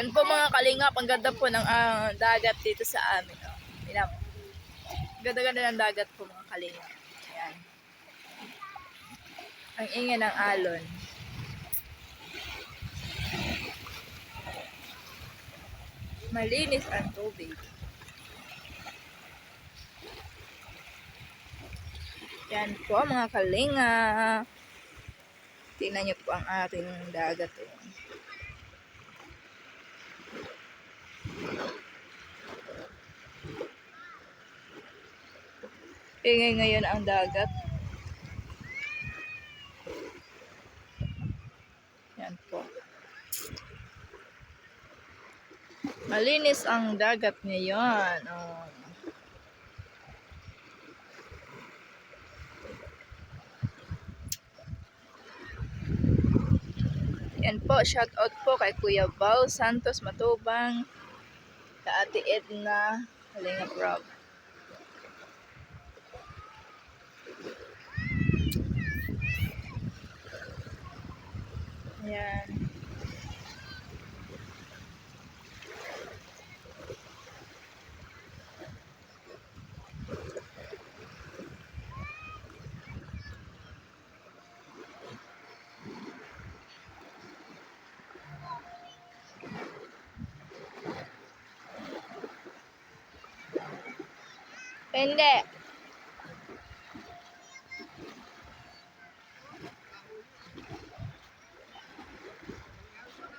Yan po mga kalingap, ang ganda po ng ah, dagat dito sa amin. Oh. Tingnan mo. Ganda-ganda ng dagat po mga kalingap. Yan. Ang ingay ng alon. Malinis ang tubig. Yan po mga kalinga. Tingnan niyo po ang ating dagat. Oh. Ingay ngayon ang dagat. Yan po. Malinis ang dagat ngayon. Oh. Yan po, shout out po kay Kuya Bao Santos Matubang, kay Ate Edna, Kalinga Rob. Yan. Hindi.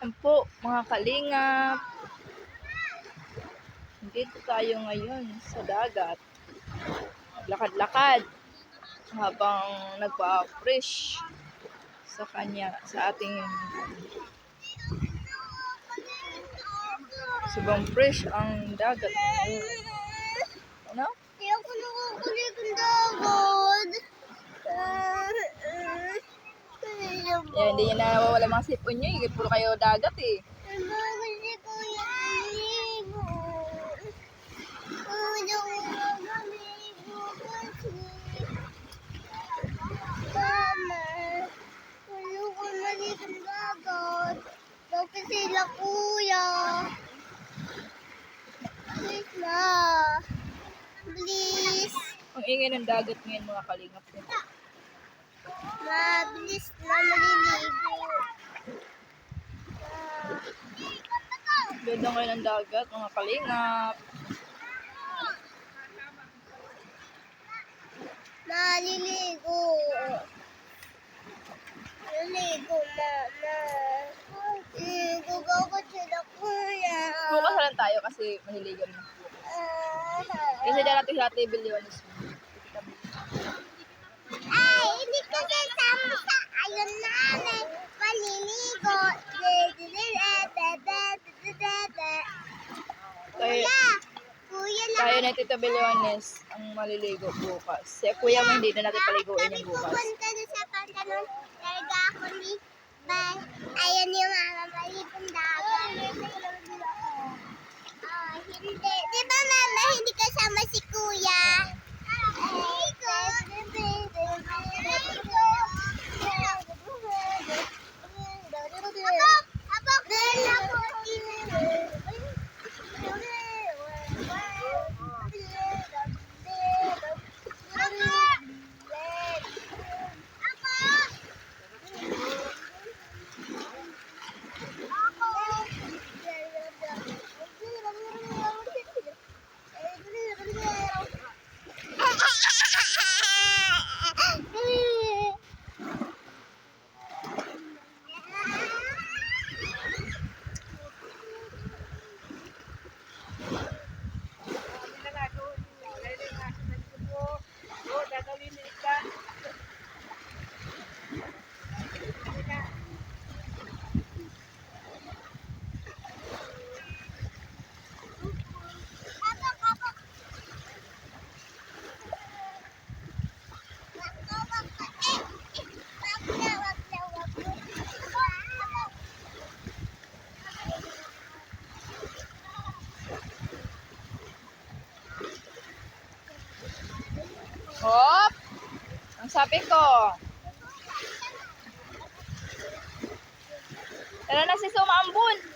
Yan po, mga kalingap. Dito tayo ngayon sa dagat. Lakad-lakad habang nagpa-fresh sa kanya, sa ating Subang fresh ang dagat. Ano? Hindi ako nakukulit ng dagat. Yeah, hindi niya nawawala mga sipon niyo. Higit puro kayo dagat eh. Sila kuya? Please na. Please. Ang ingay ng dagat ngayon mga kalingap. Mabilis na maliligo. Ganda ngayon ng dagat mga kalingap. Maliligo. Maliligo, mama. Ligo ako sila kuya. Bukas na lang tayo kasi mahiligan na. Kasi darating sa table yun. Ay, hindi ka kasama sa ayun namin. Maliligo. Kuya, kuya lang. tayo na Tita Beliones ang maliligo bukas. Si kuya mo hindi na natin paliguin Kami yung bukas. pupunta doon sa pantalon. Talaga ako ni Bay. Ayan yung mga malipong dagat. Ah, hindi. Di ba mama, hindi kasama si kuya? Ay, ko. Ako, ako. Doon ako. Hop! Ang sabi ko. Tara na si Sumambun.